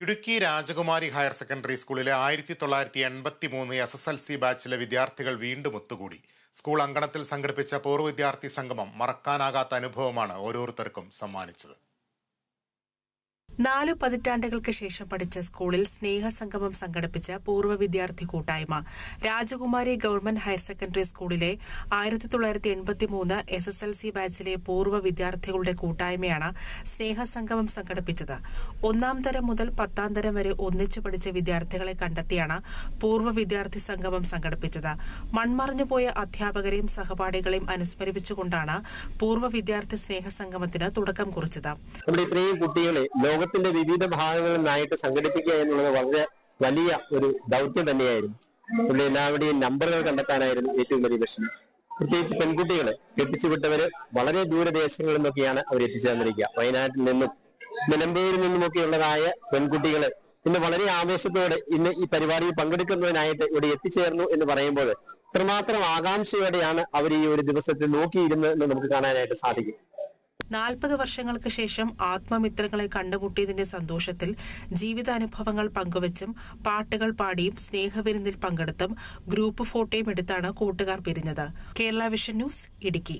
ഇടുക്കി രാജകുമാരി higher secondary സ്കൂളിലെ ആയിരത്തി തൊള്ളായിരത്തി എൺപത്തി മൂന്ന് എസ് എസ് എൽ സി ബാച്ചിലെ വിദ്യാർത്ഥികൾ വീണ്ടും ഒത്തുകൂടി. സ്കൂൾ അങ്കണത്തിൽ സംഘടിപ്പിച്ച പൂർവ വിദ്യാർത്ഥി സംഗമം മറക്കാനാകാത്ത അനുഭവമാണ് ഓരോരുത്തർക്കും സമ്മാനിച്ചത്. നാലു പതിറ്റാണ്ടുകൾക്ക് ശേഷം പഠിച്ച സ്കൂളിൽ സ്നേഹസംഗമം സംഘടിപ്പിച്ച പൂർവ വിദ്യാർത്ഥി കൂട്ടായ്മ. രാജകുമാരി ഗവൺമെന്റ് ഹയർ സെക്കൻഡറി സ്കൂളിലെ ആയിരത്തി തൊള്ളായിരത്തി എൺപത്തി മൂന്ന് എസ് എസ് എൽ സി ബാച്ചിലെ പൂർവ വിദ്യാർത്ഥികളുടെ കൂട്ടായ്മയാണ് സ്നേഹസംഗമം സംഘടിപ്പിച്ചത്. ഒന്നാം തരം മുതൽ പത്താം തരം വരെ ഒന്നിച്ചു പഠിച്ച വിദ്യാർത്ഥികളെ കണ്ടെത്തിയാണ് പൂർവ വിദ്യാർത്ഥി സംഗമം സംഘടിപ്പിച്ചത്. മൺമറഞ്ഞുപോയ അധ്യാപകരെയും സഹപാഠികളെയും അനുസ്മരിപ്പിച്ചുകൊണ്ടാണ് പൂർവ വിദ്യാർത്ഥി സ്നേഹസംഗമത്തിന് തുടക്കം കുറിച്ചത്. ഇത്രയും കുട്ടികളെ ലോകത്തിന്റെ വിവിധ ഭാഗങ്ങളിൽ നിന്നായിട്ട് സംഘടിപ്പിക്കുക എന്നുള്ളത് വളരെ വലിയ ഒരു ദൗത്യം തന്നെയായിരുന്നു. പുള്ളി എല്ലാവരുടെയും നമ്പറുകൾ കണ്ടെത്താനായിരുന്നു ഏറ്റവും വലിയ വിഷമം. പ്രത്യേകിച്ച് പെൺകുട്ടികളെ കെട്ടിച്ചുവിട്ടവര് വളരെ ദൂരദേശങ്ങളിൽ നിന്നൊക്കെയാണ് അവർ എത്തിച്ചേർന്നിരിക്കുക വയനാട്ടിൽ നിന്നും നിലമ്പൂരിൽ നിന്നുമൊക്കെയുള്ളതായ പെൺകുട്ടികൾ ഇന്ന് വളരെ ആവേശത്തോടെ ഇന്ന് ഈ പരിപാടിയിൽ പങ്കെടുക്കുന്നതിനായിട്ട് ഇവിടെ എത്തിച്ചേർന്നു എന്ന് പറയുമ്പോൾ ഇത്രമാത്രം ആകാംക്ഷയോടെയാണ് അവർ ഈ ഒരു ദിവസത്തെ നോക്കിയിരുന്നത് എന്ന് നമുക്ക് കാണാനായിട്ട് സാധിക്കും. നാൽപ്പത് വർഷങ്ങൾക്ക് ശേഷം ആത്മമിത്രങ്ങളെ കണ്ടുമുട്ടിയതിന്റെ സന്തോഷത്തിൽ ജീവിതാനുഭവങ്ങൾ പങ്കുവച്ചും പാട്ടുകൾ പാടിയും സ്നേഹവിരുന്നിൽ പങ്കെടുത്തും ഗ്രൂപ്പ് ഫോട്ടോയും എടുത്താണ് കൂട്ടുകാർ പിരിഞ്ഞത്. Kerala Vision News Idukki.